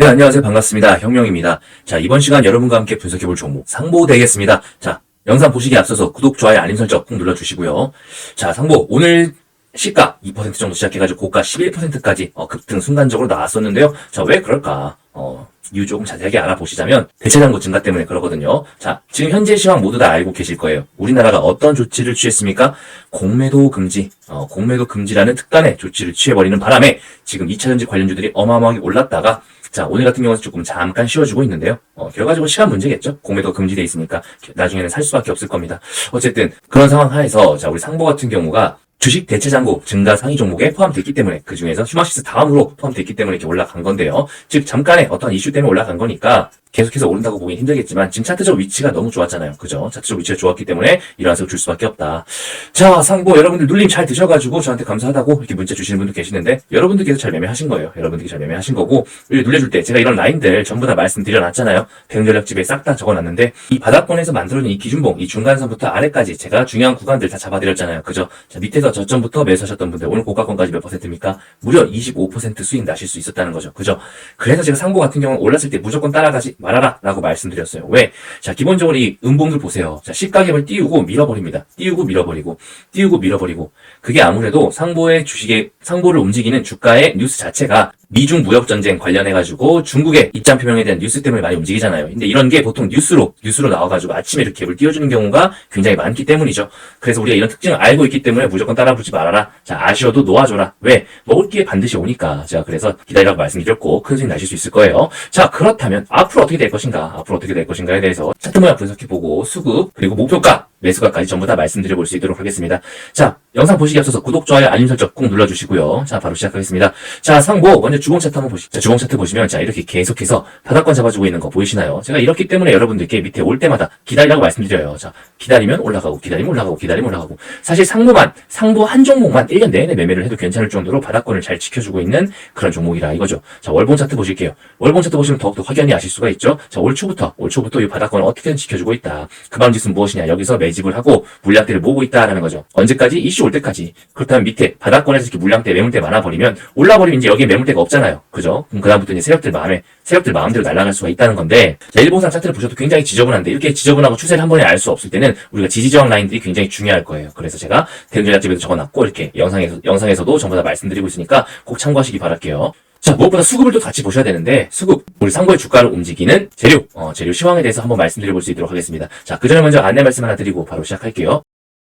네, 안녕하세요. 반갑습니다. 혁명입니다. 자, 이번 시간 여러분과 함께 분석해볼 종목 상보 되겠습니다. 자, 영상 보시기 앞서서 구독, 좋아요, 알림 설정 꼭 눌러주시고요. 자, 상보 오늘 시가 2% 정도 시작해가지고 고가 11%까지 어, 급등 순간적으로 나왔었는데요. 자, 왜 그럴까? 어, 이유 조금 자세하게 알아보시자면 대체장고 증가 때문에 그러거든요. 자, 지금 현재 시황 모두 다 알고 계실 거예요. 우리나라가 어떤 조치를 취했습니까? 공매도 금지, 어, 공매도 금지라는 특단의 조치를 취해버리는 바람에 지금 2차전지 관련주들이 어마어마하게 올랐다가 자, 오늘 같은 경우는 조금 잠깐 쉬어주고 있는데요. 어, 결과적으로 시간 문제겠죠? 공매도 금지돼 있으니까 나중에는 살 수밖에 없을 겁니다. 어쨌든 그런 상황 하에서 자, 우리 상보 같은 경우가 주식 대체 잔고 증가 상위 종목에 포함됐기 때문에 그 중에서 휴마시스 다음으로 포함됐기 때문에 이렇게 올라간 건데요. 즉 잠깐의 어떤 이슈 때문에 올라간 거니까 계속해서 오른다고 보긴 힘들겠지만 지금 차트적 위치가 너무 좋았잖아요. 그죠? 차트적 위치가 좋았기 때문에 이런 수를 줄 수밖에 없다. 자, 상보 여러분들 눌림 잘 드셔가지고 저한테 감사하다고 이렇게 문자 주시는 분도 계시는데 여러분들께서 잘 매매하신 거예요. 여러분들이 잘 매매하신 거고 눌려줄 때 제가 이런 라인들 전부 다 말씀드려놨잖아요. 대응전략집에 싹 다 적어놨는데 이 바닥권에서 만들어진 이 기준봉, 이 중간선부터 아래까지 제가 중요한 구간들 다 잡아드렸잖아요. 그죠? 자, 밑에서 저점부터 매수하셨던 분들 오늘 고가권까지 몇 퍼센트입니까? 무려 25% 수익 나실 수 있었다는 거죠. 그죠? 그래서 제가 상보 같은 경우는 올랐을 때 무조건 따라가지 말아라 라고 말씀드렸어요. 왜? 자, 기본적으로 이 음봉들 보세요. 자, 시가격을 띄우고 밀어버립니다. 띄우고 밀어버리고, 띄우고 밀어버리고. 그게 아무래도 상보의 주식의, 상보를 움직이는 주가의 뉴스 자체가 미중 무역 전쟁 관련해 가지고 중국의 입장 표명에 대한 뉴스 때문에 많이 움직이잖아요. 근데 이런 게 보통 뉴스로, 뉴스로 나와 가지고 아침에 이렇게 갭을 띄워주는 경우가 굉장히 많기 때문이죠. 그래서 우리가 이런 특징을 알고 있기 때문에 무조건 따라 붙지 말아라. 자, 아쉬워도 놓아줘라. 왜? 먹을 기회 반드시 오니까. 제가 그래서 기다리라고 말씀드렸고, 큰 수익 나실 수 있을 거예요. 자, 그렇다면 앞으로 어떻게 될 것인가? 앞으로 어떻게 될 것인가에 대해서 차트 모양 분석해보고, 수급, 그리고 목표가, 매수가까지 전부 다 말씀드려 볼 수 있도록 하겠습니다. 자, 영상 보시기 앞서서 구독, 좋아요, 알림 설정 꼭 눌러주시고요. 자, 바로 시작하겠습니다. 자, 상보, 먼저 주봉 차트 한번 보시죠. 자, 주봉 차트 보시면, 자, 이렇게 계속해서 바닥권 잡아주고 있는 거 보이시나요? 제가 이렇기 때문에 여러분들께 밑에 올 때마다 기다리라고 말씀드려요. 자, 기다리면 올라가고, 기다리면 올라가고, 기다리면 올라가고. 사실 상보만, 상보 한 종목만 1년 내내 매매를 해도 괜찮을 정도로 바닥권을 잘 지켜주고 있는 그런 종목이라 이거죠. 자, 월봉 차트 보실게요. 월봉 차트 보시면 더욱더 확연히 아실 수가 있죠. 자, 올 초부터, 올 초부터 이 바닥권을 어떻게든 지켜주고 있다. 그 짓은 무엇이냐. 여기서 매 집을 하고 물량대를 모으고 있다라는 거죠. 언제까지? 이슈 올 때까지. 그렇다면 밑에 바닥권에서 이렇게 물량대, 매물대 많아 버리면 올라 버리면 이제 여기에 매물대가 없잖아요. 그죠? 그럼 그다음부터 이제 세력들 마음에, 세력들 마음대로 날아갈 수가 있다는 건데, 자, 일본산 차트를 보셔도 굉장히 지저분한데, 이렇게 지저분하고 추세를 한 번에 알 수 없을 때는 우리가 지지저항 라인들이 굉장히 중요할 거예요. 그래서 제가 대응전략집에도 적어놨고, 이렇게 영상에서, 영상에서도 전부 다 말씀드리고 있으니까 꼭 참고하시기 바랄게요. 자, 무엇보다 수급을 또 같이 보셔야 되는데, 수급, 우리 상고의 주가를 움직이는 재료, 어, 재료 시황에 대해서 한번 말씀드려 볼 수 있도록 하겠습니다. 자, 그 전에 먼저 안내 말씀 하나 드리고 바로 시작할게요.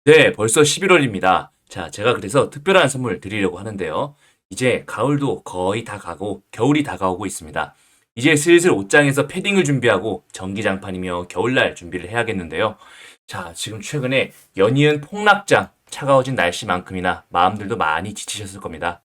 네, 벌써 11월입니다. 자, 제가 그래서 특별한 선물 드리려고 하는데요. 이제 가을도 거의 다 가고 겨울이 다가오고 있습니다. 이제 슬슬 옷장에서 패딩을 준비하고 전기장판이며 겨울날 준비를 해야겠는데요. 자, 지금 최근에 연이은 폭락장, 차가워진 날씨만큼이나 마음들도 많이 지치셨을 겁니다.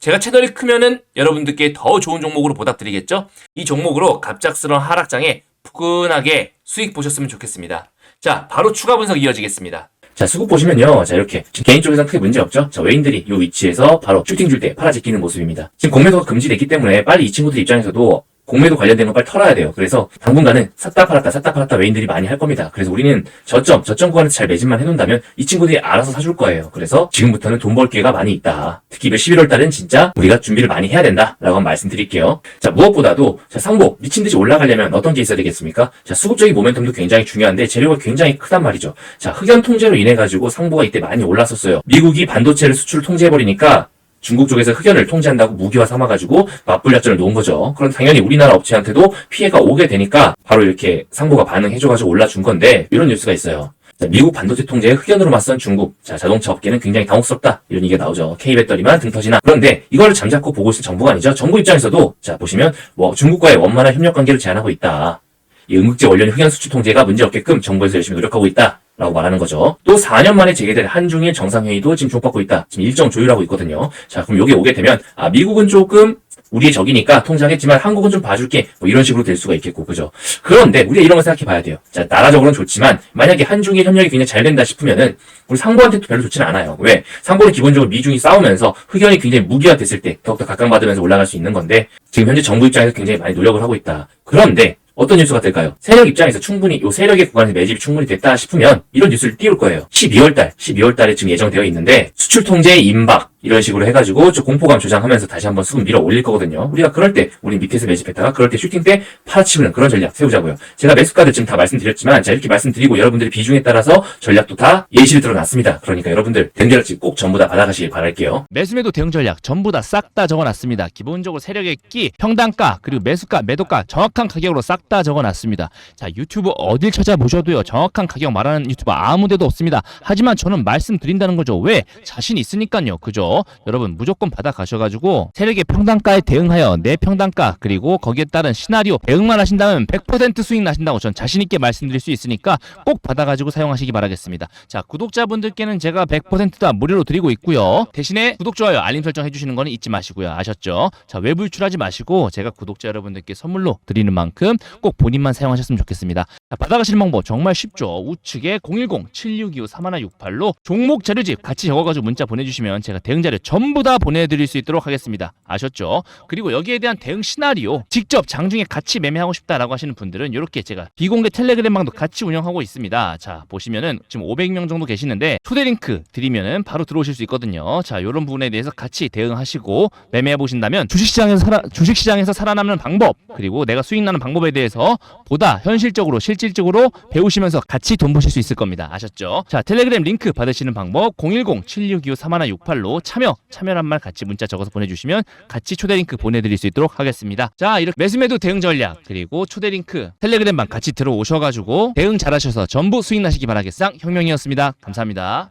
제가 채널이 크면은 여러분들께 더 좋은 종목으로 보답드리겠죠? 이 종목으로 갑작스러운 하락장에 푸근하게 수익 보셨으면 좋겠습니다. 자, 바로 추가 분석 이어지겠습니다. 자, 수급 보시면요. 자, 이렇게. 지금 개인 쪽에서는 크게 문제 없죠? 자, 외인들이 이 위치에서 바로 슈팅 줄 때 팔아 제끼는 모습입니다. 지금 공매도가 금지됐기 때문에 빨리 이 친구들 입장에서도 공매도 관련된 건 빨리 털어야 돼요. 그래서 당분간은 샀다 팔았다 샀다 팔았다 외인들이 많이 할 겁니다. 그래서 우리는 저점, 저점 구간에서 잘 매집만 해놓는다면 이 친구들이 알아서 사줄 거예요. 그래서 지금부터는 돈 벌 기회가 많이 있다. 특히 11월 달은 진짜 우리가 준비를 많이 해야 된다. 라고 한번 말씀드릴게요. 자, 무엇보다도 자, 상보 미친 듯이 올라가려면 어떤 게 있어야 되겠습니까? 자, 수급적인 모멘텀도 굉장히 중요한데 재료가 굉장히 크단 말이죠. 자, 흑연 통제로 인해 가지고 상보가 이때 많이 올랐었어요. 미국이 반도체를 수출 통제해버리니까 중국 쪽에서 흑연을 통제한다고 무기화 삼아가지고 맞불 작전을 놓은 거죠. 그럼 당연히 우리나라 업체한테도 피해가 오게 되니까 바로 이렇게 상보가 반응해줘가지고 올라준 건데 이런 뉴스가 있어요. 자, 미국 반도체 통제에 흑연으로 맞선 중국. 자, 자동차 업계는 굉장히 당혹스럽다. 이런 얘기가 나오죠. K배터리만 등 터지나. 그런데 이거를 잠자코 보고 있을 정부가 아니죠. 정부 입장에서도 자, 보시면 뭐 중국과의 원만한 협력 관계를 제안하고 있다. 이 응급제 원료인 흑연 수출 통제가 문제없게끔 정부에서 열심히 노력하고 있다. 라고 말하는 거죠. 또 4년 만에 재개될 한중일 정상회의도 지금 주목받고 있다. 지금 일정 조율하고 있거든요. 자, 그럼 여기 오게 되면, 아, 미국은 조금 우리의 적이니까 통제하겠지만 한국은 좀 봐줄게. 뭐 이런 식으로 될 수가 있겠고, 그죠? 그런데 우리가 이런 걸 생각해 봐야 돼요. 자, 나라적으로는 좋지만, 만약에 한중일 협력이 굉장히 잘 된다 싶으면은, 우리 상보한테도 별로 좋지는 않아요. 왜? 상보는 기본적으로 미중이 싸우면서 흑연이 굉장히 무기화 됐을 때 더욱더 각광받으면서 올라갈 수 있는 건데, 지금 현재 정부 입장에서 굉장히 많이 노력을 하고 있다. 그런데, 어떤 뉴스가 될까요? 세력 입장에서 충분히 요 세력의 구간에서 매집이 충분히 됐다 싶으면 이런 뉴스를 띄울 거예요. 12월 달, 12월 달에 지금 예정되어 있는데 수출 통제 임박 이런 식으로 해가지고 좀 공포감 조장하면서 다시 한번 수급 밀어 올릴 거거든요. 우리가 그럴 때 우리 밑에서 매집했다가 그럴 때 슈팅 때 팔아치우는 그런 전략 세우자고요. 제가 매수가를 지금 다 말씀드렸지만 자 이렇게 말씀드리고 여러분들의 비중에 따라서 전략도 다 예시를 들어놨습니다. 그러니까 여러분들 대응전략집 꼭 전부 다 받아가시길 바랄게요. 매수매도 대응 전략 전부 다 싹 다 적어놨습니다. 기본적으로 세력의 끼, 평단가, 그리고 매수가, 매도가 정확한 가격으로 싹 다 적어놨습니다. 자 유튜브 어딜 찾아보셔도요 정확한 가격 말하는 유튜버 아무데도 없습니다. 하지만 저는 말씀드린다는 거죠. 왜? 자신 있으니까요. 그죠? 여러분 무조건 받아 가셔가지고 세력의 평단가에 대응하여 내 평단가 그리고 거기에 따른 시나리오 대응만 하신다면 100% 수익 나신다고 전 자신 있게 말씀드릴 수 있으니까 꼭 받아가지고 사용하시기 바라겠습니다. 자 구독자분들께는 제가 100%다 무료로 드리고 있고요. 대신에 구독 좋아요 알림 설정 해주시는 거는 잊지 마시고요. 아셨죠? 자 외부 유출하지 마시고 제가 구독자 여러분들께 선물로 드리는 만큼 꼭 본인만 사용하셨으면 좋겠습니다. 자, 받아가시는 방법 정말 쉽죠. 우측에 010-7625-3168로 종목 자료집 같이 적어가지고 문자 보내주시면 제가 대응 자료 전부 다 보내드릴 수 있도록 하겠습니다. 아셨죠? 그리고 여기에 대한 대응 시나리오 직접 장중에 같이 매매하고 싶다라고 하시는 분들은 이렇게 제가 비공개 텔레그램 방도 같이 운영하고 있습니다. 자 보시면은 지금 500명 정도 계시는데 초대 링크 드리면은 바로 들어오실 수 있거든요. 자 이런 부분에 대해서 같이 대응하시고 매매해 보신다면 주식시장에서 살아, 주식시장에서 살아남는 방법 그리고 내가 수익 나는 방법에 대해서 보다 현실적으로 실질적으로 배우시면서 같이 돈 버실 수 있을 겁니다. 아셨죠? 자 텔레그램 링크 받으시는 방법 010-7625-3168로 참여 참여란 말 같이 문자 적어서 보내주시면 같이 초대 링크 보내드릴 수 있도록 하겠습니다. 자 이렇게 매수매도 대응 전략 그리고 초대 링크 텔레그램방 같이 들어오셔가지고 대응 잘하셔서 전부 수익 나시기 바라겠상 혁명이었습니다. 감사합니다.